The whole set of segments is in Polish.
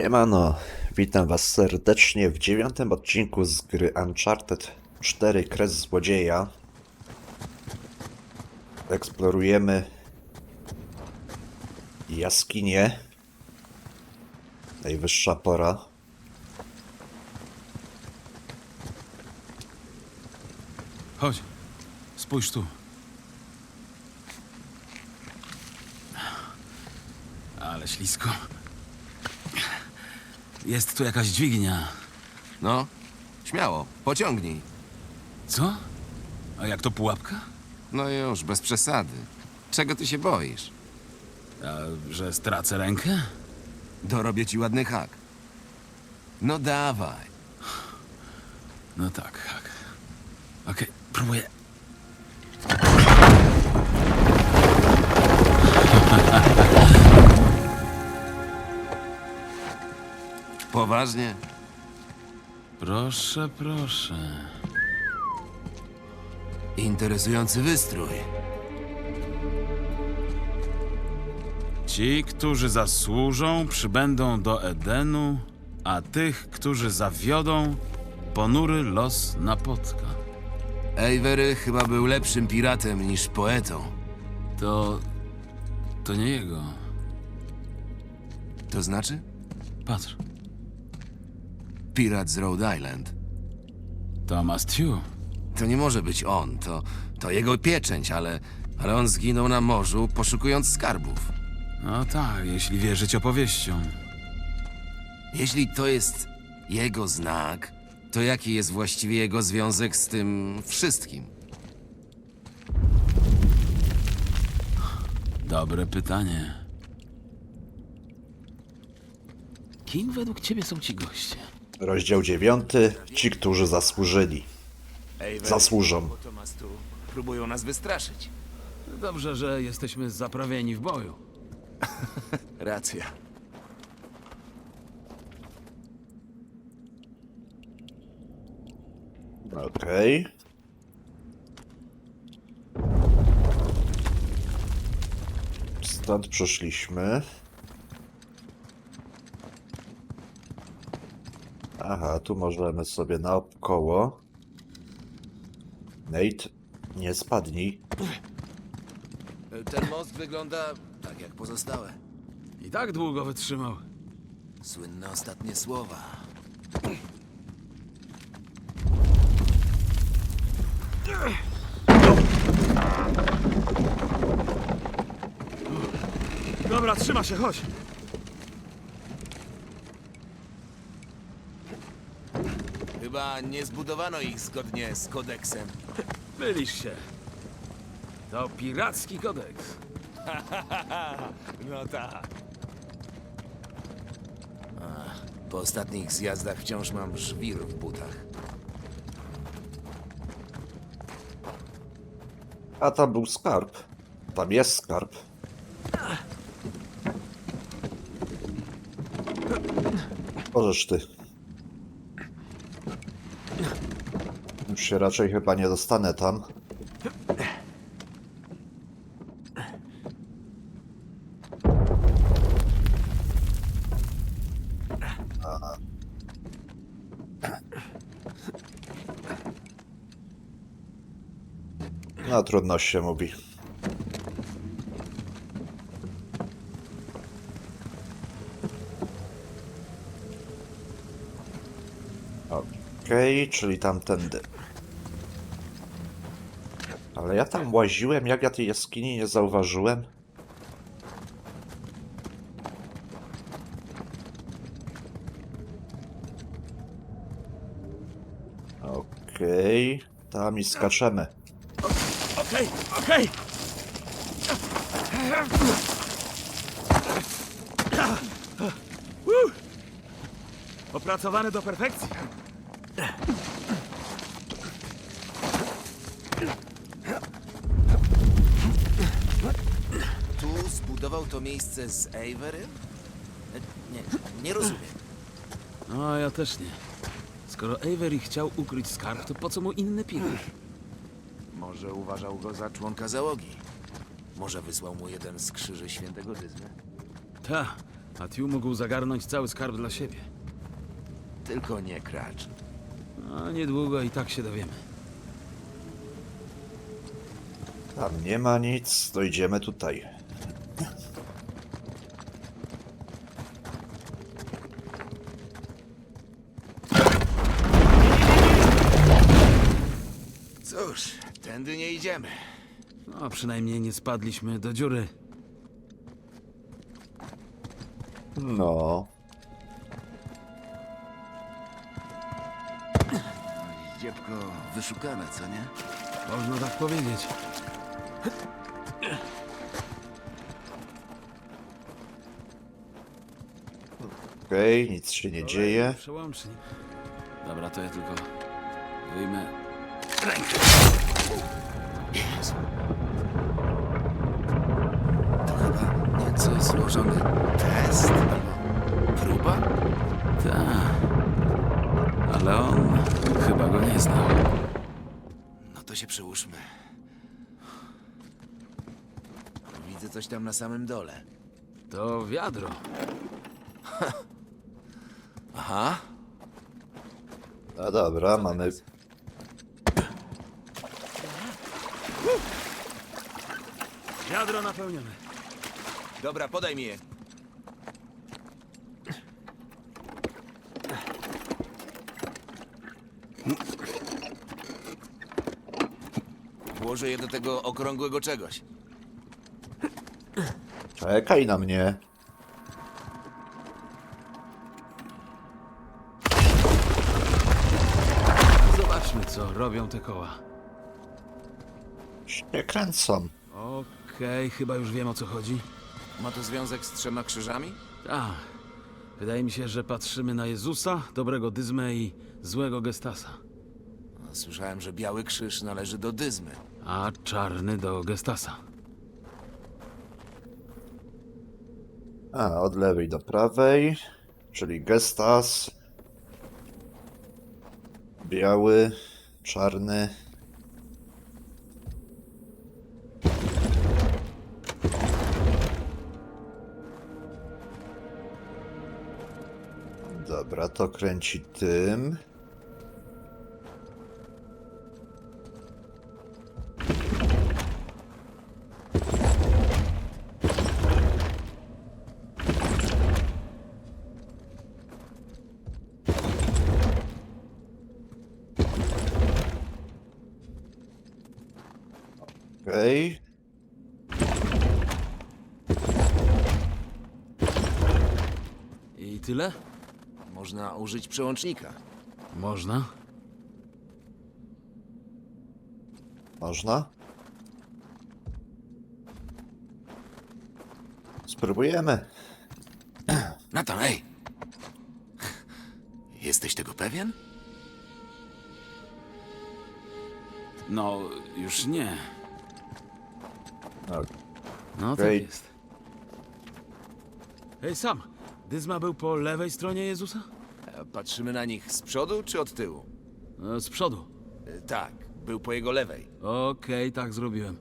Siemano, witam was serdecznie w dziewiątym odcinku z gry Uncharted 4 Kres Złodzieja. Eksplorujemy jaskinię. Najwyższa pora. Chodź, spójrz tu. Ale ślisko. Jest tu jakaś dźwignia. No, śmiało, pociągnij. Co? A jak to pułapka? No już, bez przesady. Czego ty się boisz? A, że stracę rękę? Dorobię ci ładny hak. No dawaj. No tak, tak. Okej, próbuję. Poważnie? Proszę, proszę. Interesujący wystrój. Ci, którzy zasłużą, przybędą do Edenu, a tych, którzy zawiodą, ponury los napotka. Avery chyba był lepszym piratem niż poetą. To... to nie jego. To znaczy? Patrz, Pirat z Rhode Island. Thomas Tew. To nie może być on, to, to jego pieczęć, ale, ale on zginął na morzu, poszukując skarbów. No tak, jeśli wierzyć opowieściom. Jeśli to jest jego znak, to jaki jest właściwie jego związek z tym wszystkim? Dobre pytanie. Kim według ciebie są ci goście? Rozdział 9. Ci, którzy zasłużyli. Zasłużą. Tomas tu próbują nas wystraszyć. Dobrze, że jesteśmy zaprawieni w boju. Racja. Okej. Stąd przyszliśmy. Aha, tu możemy sobie naokoło. Nate, nie spadnij. Ten most wygląda tak jak pozostałe. I tak długo wytrzymał. Słynne ostatnie słowa. Dobra, trzyma się, chodź. Chyba nie zbudowano ich zgodnie z kodeksem. Mylisz się. To piracki kodeks. No tak. Po ostatnich zjazdach wciąż mam żwir w butach. A tam był skarb. Tam jest skarb. Możesz ty. Już się raczej chyba nie dostanę tam. No trudno się mówi. Okej, czyli tamtędy. Ja tam łaziłem, jak ja tej jaskini nie zauważyłem. Okej, tam i skaczemy. Okej, okej. Woo! Opracowany do perfekcji. Tu zbudował to miejsce z Averym? Nie, nie rozumiem. No, ja też nie. Skoro Avery chciał ukryć skarb, to po co mu inny pirat? Może uważał go za członka załogi. Może wysłał mu jeden z krzyży świętego Dyzmy. Ta, a Tiu mógł zagarnąć cały skarb dla siebie. Tylko nie kracz. A niedługo i tak się dowiemy. Tam nie ma nic, to idziemy tutaj. Cóż, tędy nie idziemy. No, przynajmniej nie spadliśmy do dziury. No, Dziebko wyszukane, co nie? Można tak powiedzieć. okej, nic się nie dzieje. Przełącznik. Dobra, to ja tylko wyjmę rękę. Jezu. To chyba nieco złożony test albo próba? Tak. Ale on chyba go nie znał. No to się przyłóżmy. Widzę coś tam na samym dole. To wiadro. Aha. No dobra, mamy... Wiadro napełnione. Dobra, podaj mi je. Włożę je do tego okrągłego czegoś. Czekaj na mnie. Zobaczmy, co robią te koła. Kręcą. Okej, chyba już wiem o co chodzi. Ma to związek z trzema krzyżami? Tak. Wydaje mi się, że patrzymy na Jezusa, dobrego Dyzmę i złego Gestasa. No, Słyszałem, że biały krzyż należy do dyzmy. A czarny do Gestasa. A, od lewej do prawej, czyli gestas. Biały, czarny. Dobra, to kręci tym. Można użyć przełącznika. Można. Można? Spróbujemy. Nathan, ej! Jesteś tego pewien? No, już nie. No, No tak jest. Hej, Sam. Dyzma był po lewej stronie Jezusa? Patrzymy na nich z przodu czy od tyłu? E, Z przodu. E, Tak, był po jego lewej. Okej, tak zrobiłem.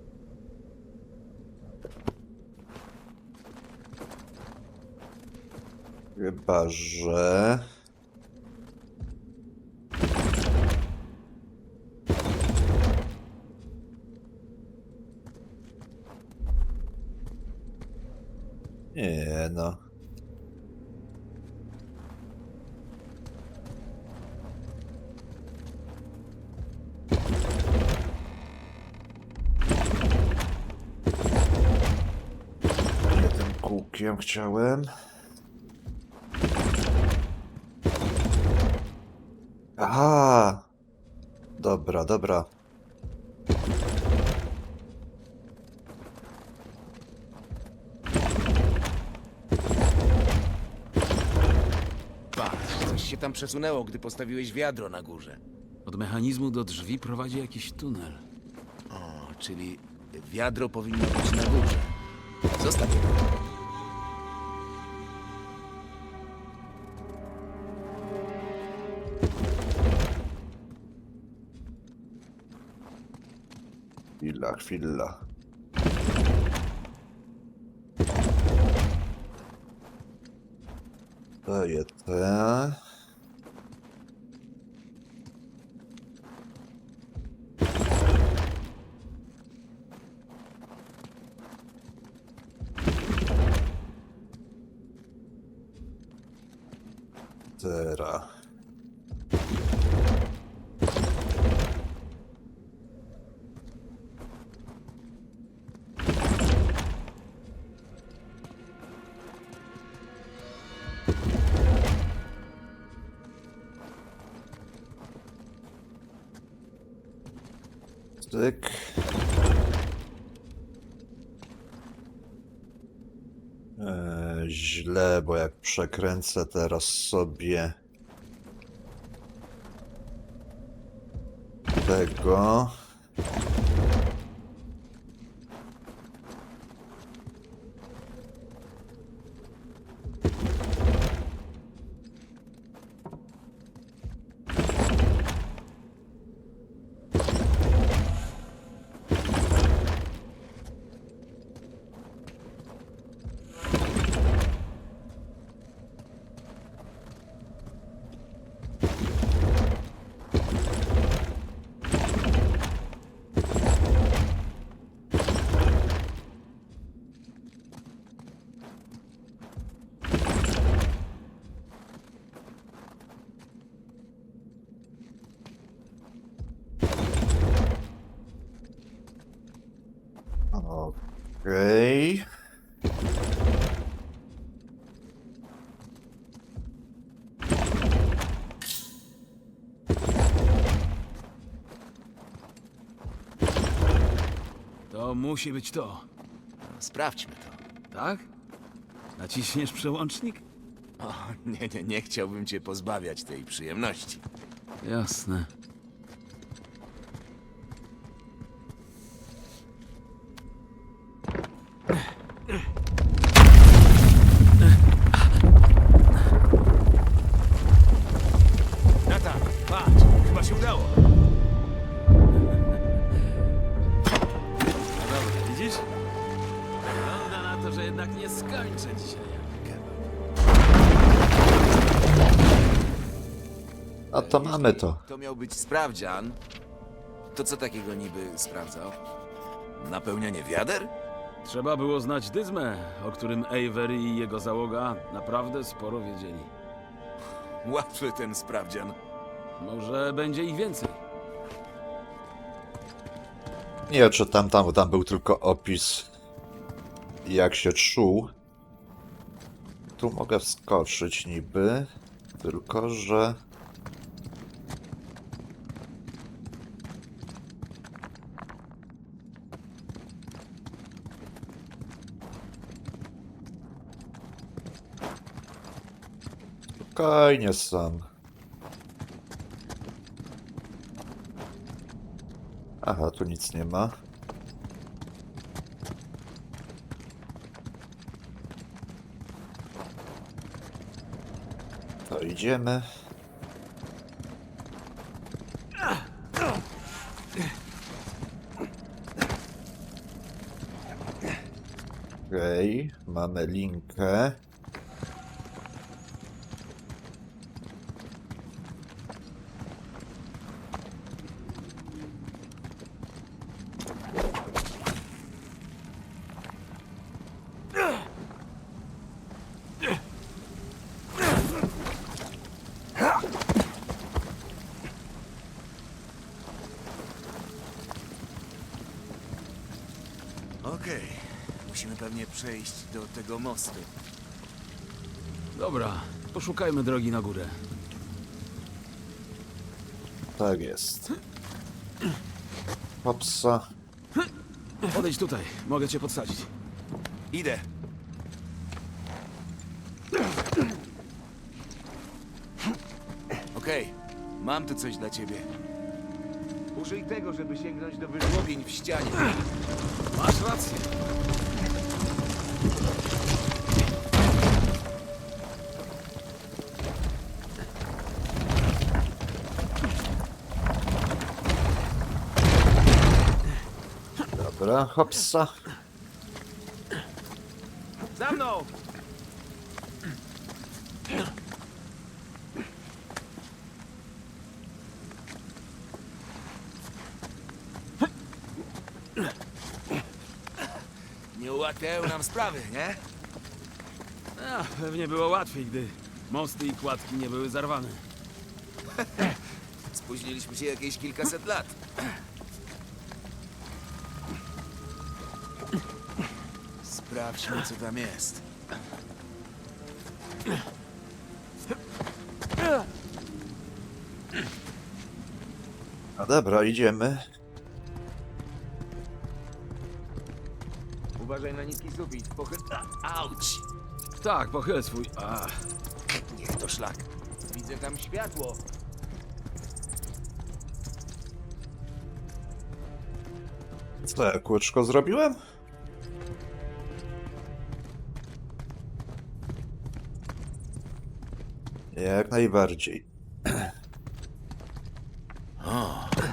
chyba, że... Nie no. Chciałem. Aha! Dobra, dobra. Patrz, coś się tam przesunęło, gdy postawiłeś wiadro na górze. Od mechanizmu do drzwi prowadzi jakiś tunel. O, czyli wiadro powinno być na górze. Zostaw je. Chwila, chwila. To jest. Przekręcę teraz sobie tego. To musi być to. Sprawdźmy to. Tak? Naciśniesz przełącznik? O, nie, nie, nie chciałbym cię pozbawiać tej przyjemności. Jasne. Mamy to. To miał być sprawdzian. To co takiego niby sprawdzał? Napełnianie wiader? Trzeba było znać Dyzmę, o którym Avery i jego załoga naprawdę sporo wiedzieli. Łatwy ten sprawdzian. Może będzie ich więcej. Nie, czy tam, tam, tam był tylko opis, jak się czuł. Tu mogę wskoczyć niby, tylko że... Spokojnie sam. Aha, tu nic nie ma. To idziemy. Okej, mamy linkę. Okej, musimy pewnie przejść do tego mostu. Dobra, poszukajmy drogi na górę. Tak jest. Hopsa. Podejdź tutaj, mogę cię podsadzić. Idę. Okej, mam tu coś dla ciebie. Użyj tego, żeby sięgnąć do wyżłobień w ścianie. Masz rację. Dobra, hopsa. Nie ułatwiają nam sprawy, nie? A, pewnie było łatwiej, gdy mosty i kładki nie były zarwane. Spóźniliśmy się jakieś kilkaset lat. Sprawdźmy, co tam jest. No dobra, idziemy. Uważaj na niski sufit. Pochyl... A, Auć! Tak, pochylę swój... A, Niech to szlak. Widzę tam światło. Co, ja kółeczko zrobiłem? Jak najbardziej.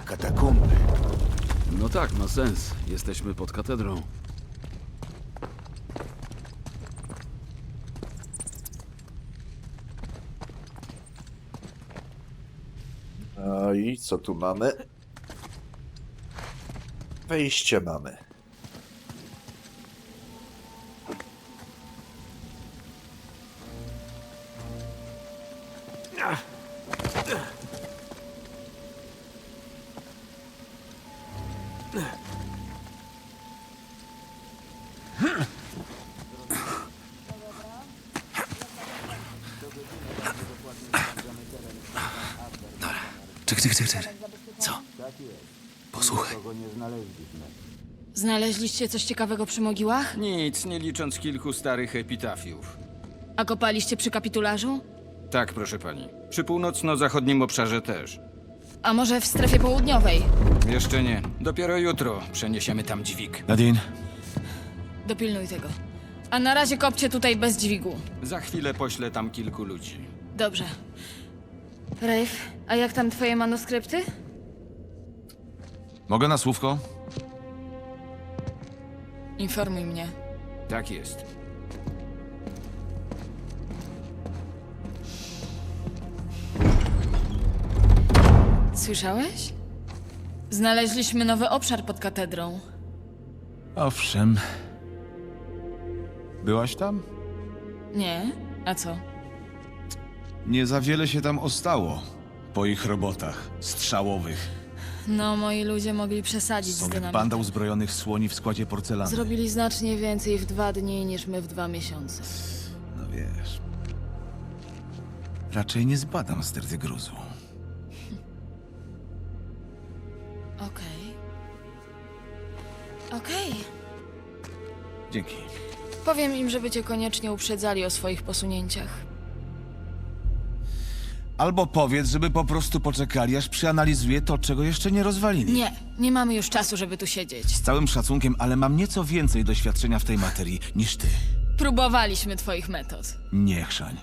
Katakumby. no tak, ma sens. Jesteśmy pod katedrą. No i co tu mamy? Wejście mamy. Znaleźliście coś ciekawego przy mogiłach? Nic, nie licząc kilku starych epitafiów. A kopaliście przy kapitularzu? Tak, proszę pani. Przy północno-zachodnim obszarze też. A może w strefie południowej? Jeszcze nie. Dopiero jutro przeniesiemy tam dźwig. Nadine, Dopilnuj tego. A na razie kopcie tutaj bez dźwigu. Za chwilę poślę tam kilku ludzi. Dobrze. Rafe, a jak tam twoje manuskrypty? mogę na słówko? Informuj mnie. Tak jest. Słyszałeś? Znaleźliśmy nowy obszar pod katedrą. Owszem. Byłaś tam? Nie? A co? Nie za wiele się tam ostało. Po ich robotach strzałowych. No, moi ludzie mogli przesadzić z Są jak dynamitem. banda uzbrojonych słoni w składzie porcelany. Zrobili znacznie więcej w dwa dni niż my w dwa miesiące. No wiesz. Raczej nie zbadam sterty gruzu. Okej. Okej. Dzięki. Powiem im, żeby cię koniecznie uprzedzali o swoich posunięciach. Albo powiedz, żeby po prostu poczekali, aż przeanalizuję to, czego jeszcze nie rozwalili. Nie, nie mamy już czasu, żeby tu siedzieć. Z całym szacunkiem, ale mam nieco więcej doświadczenia w tej materii niż ty. Próbowaliśmy twoich metod. Nie chrzań.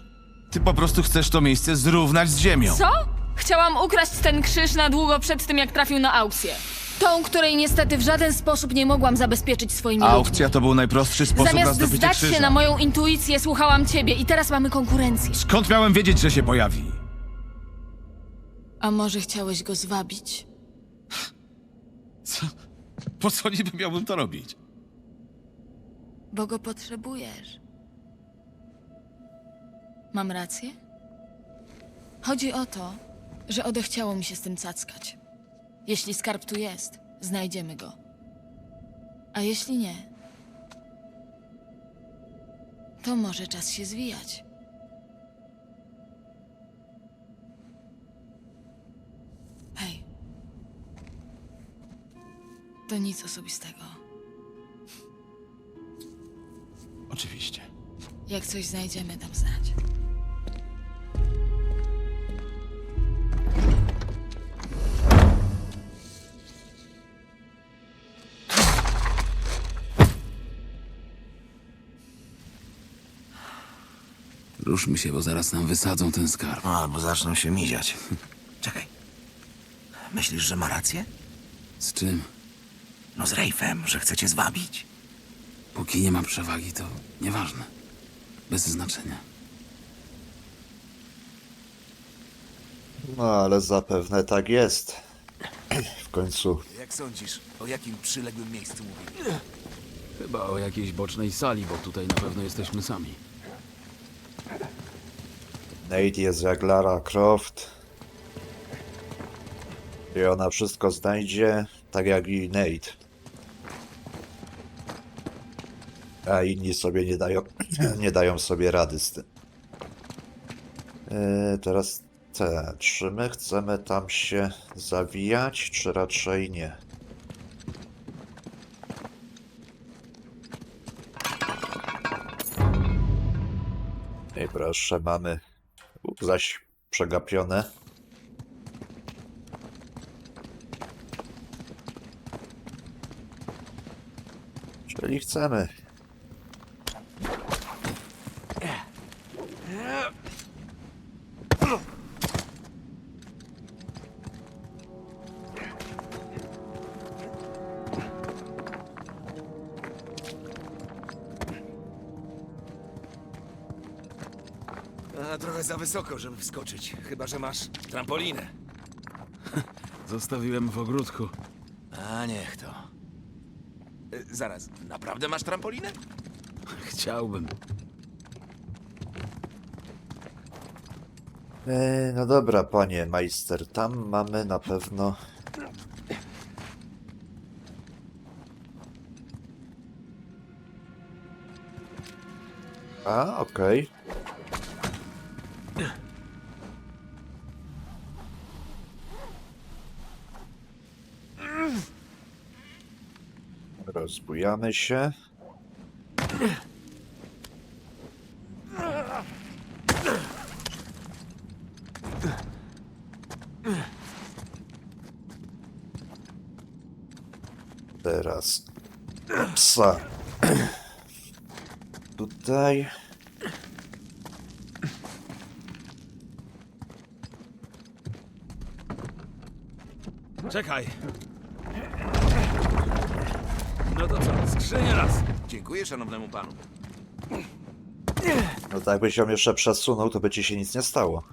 Ty po prostu chcesz to miejsce zrównać z ziemią. Co? Chciałam ukraść ten krzyż na długo przed tym, jak trafił na aukcję. Tą, której niestety w żaden sposób nie mogłam zabezpieczyć swoimi ludźmi. Aukcja to był najprostszy sposób na Zamiast zdobycie zdać krzyża. się na moją intuicję, słuchałam ciebie i teraz mamy konkurencję. Skąd miałem wiedzieć, że się pojawi? A może chciałeś go zwabić? Co? Po co niby miałbym to robić? Bo go potrzebujesz. Mam rację? Chodzi o to, że odechciało mi się z tym cackać. Jeśli skarb tu jest, znajdziemy go. A jeśli nie, to może czas się zwijać. To nic osobistego. Oczywiście. Jak coś znajdziemy, dam znać. ruszmy się, bo zaraz nam wysadzą ten skarb. No, albo zaczną się miziać. Czekaj. Myślisz, że ma rację? Z czym? No z Rejfem, że chcecie zwabić. Póki nie ma przewagi, to nieważne. Bez znaczenia. No ale zapewne tak jest. W końcu Jak sądzisz, o jakim przyległym miejscu mówili? Chyba o jakiejś bocznej sali, bo tutaj na pewno jesteśmy sami. Nate jest jak Lara Croft. I ona wszystko znajdzie, tak jak i Nate. A inni sobie nie dają, nie dają sobie rady z tym. E, teraz te, czy my chcemy tam się zawijać, czy raczej nie? I proszę, mamy zaś przegapione. Czyli chcemy. A, trochę za wysoko, żeby wskoczyć. Chyba, że masz trampolinę. Zostawiłem w ogródku. A niech to. Zaraz, naprawdę masz trampolinę? Chciałbym. E, no dobra, panie majster, tam mamy na pewno. A, okej. Rozbujamy się. Teraz psa. Tutaj. Czekaj. No to co, skrzynia raz. Dziękuję szanownemu panu. No tak jakbyś ją jeszcze przesunął, to by ci się nic nie stało.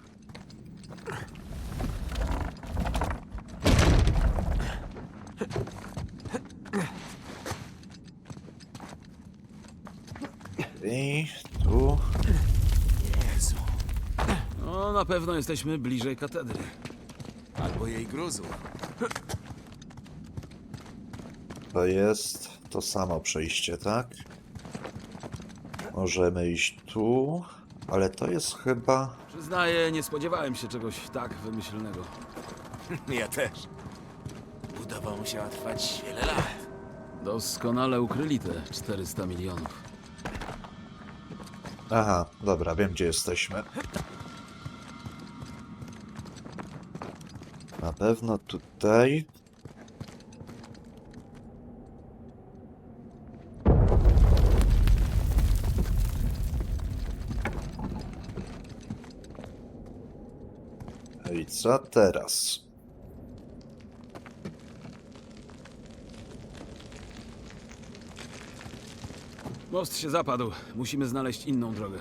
I tu. Jezu. No, na pewno jesteśmy bliżej katedry. Albo jej gruzu. To jest to samo przejście, tak? Możemy iść tu, ale to jest chyba. Przyznaję, nie spodziewałem się czegoś tak wymyślnego. Ja też. Udawało mu się trwać wiele lat. Doskonale ukryli te 400 milionów. Aha, dobra, wiem gdzie jesteśmy. Na pewno tutaj. I co teraz? Most się zapadł. Musimy znaleźć inną drogę.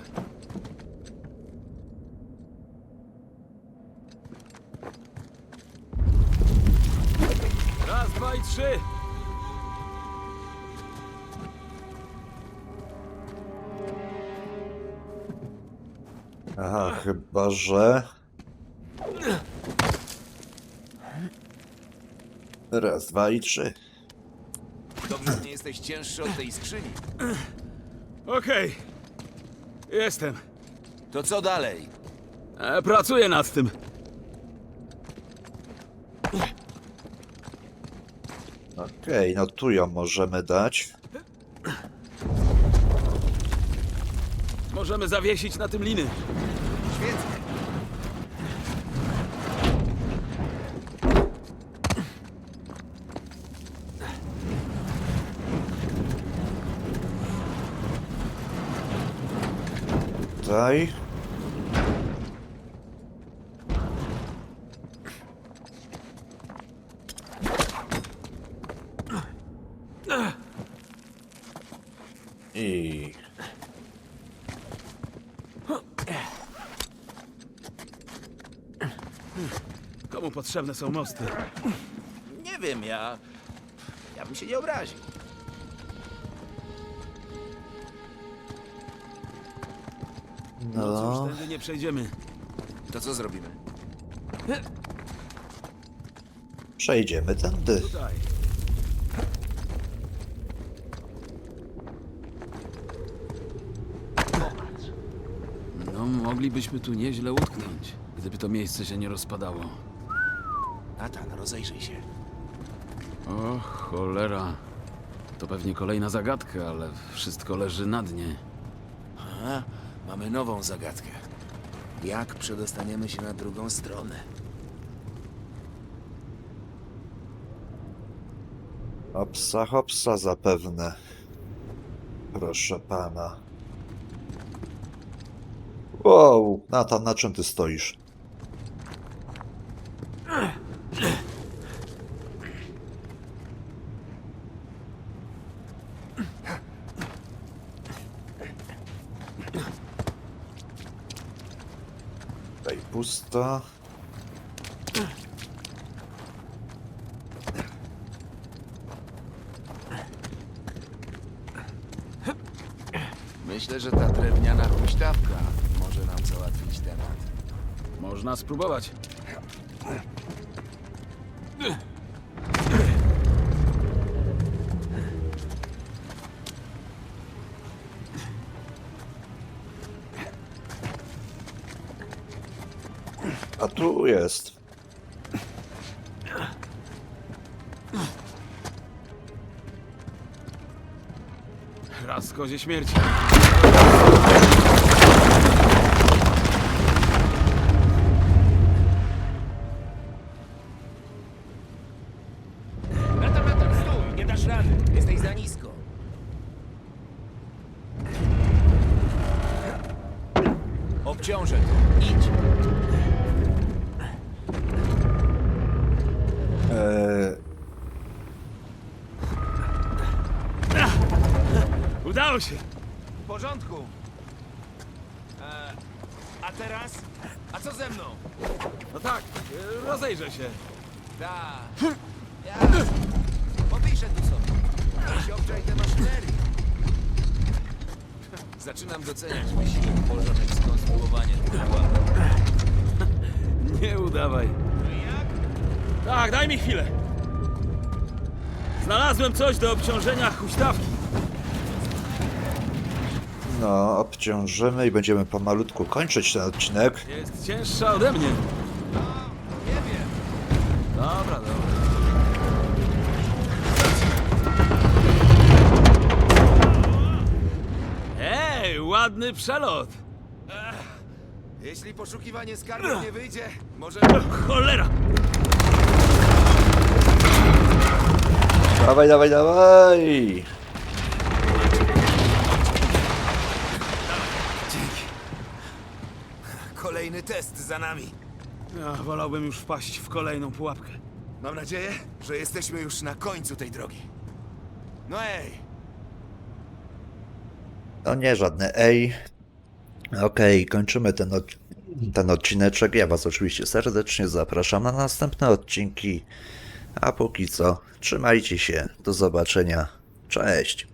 Raz, dwa i trzy! Aha, chyba że. Raz, dwa i trzy. Dobrze, że nie jesteś cięższy od tej skrzyni. Okej. Jestem. To co dalej? E, pracuję nad tym. Okej, no tu ją możemy dać. Możemy zawiesić na tym liny. Świetnie. Tutaj. I Komu potrzebne są mosty? Nie wiem, ja... Ja bym się nie obraził. Nie przejdziemy. To co zrobimy? przejdziemy tędy. Tutaj. No, moglibyśmy tu nieźle utknąć, gdyby to miejsce się nie rozpadało. Natan, rozejrzyj się. O, cholera. To pewnie kolejna zagadka, ale wszystko leży na dnie. Aha, mamy nową zagadkę. Jak przedostaniemy się na drugą stronę? Hopsa, hopsa zapewne. Proszę pana. Wow, Natan, na czym ty stoisz? Tutaj pusto. Myślę, że ta drewniana huśtawka może nam załatwić temat. Można spróbować. Raz kozie śmierci. Natan, Natan, stój! Nie dasz rady! Jesteś za nisko. Obciążę to. Idź! Udało się! W porządku. E, a teraz? A co ze mną? No tak, e, rozejrzę się. Da. Ja. Popiszę tu sobie. Weź obczaj te maszynerii. Zaczynam doceniać wysiłek położonych skonstruowanie tych pułapek. Nie udawaj. Tak, daj mi chwilę. Znalazłem coś do obciążenia huśtawki. No, obciążymy i będziemy pomalutku kończyć ten odcinek. Jest cięższa ode mnie. Nie wiem. Dobra, dobra. Ej, ładny przelot. Jeśli poszukiwanie skarbów nie wyjdzie, może... Cholera! Dawaj, dawaj, dawaj! Test za nami. Ja wolałbym już wpaść w kolejną pułapkę. Mam nadzieję, że jesteśmy już na końcu tej drogi. No ej, No nie, żadne ej. Okej, kończymy ten, od... ten odcineczek. Ja Was oczywiście serdecznie zapraszam na następne odcinki. A póki co, trzymajcie się. Do zobaczenia. Cześć.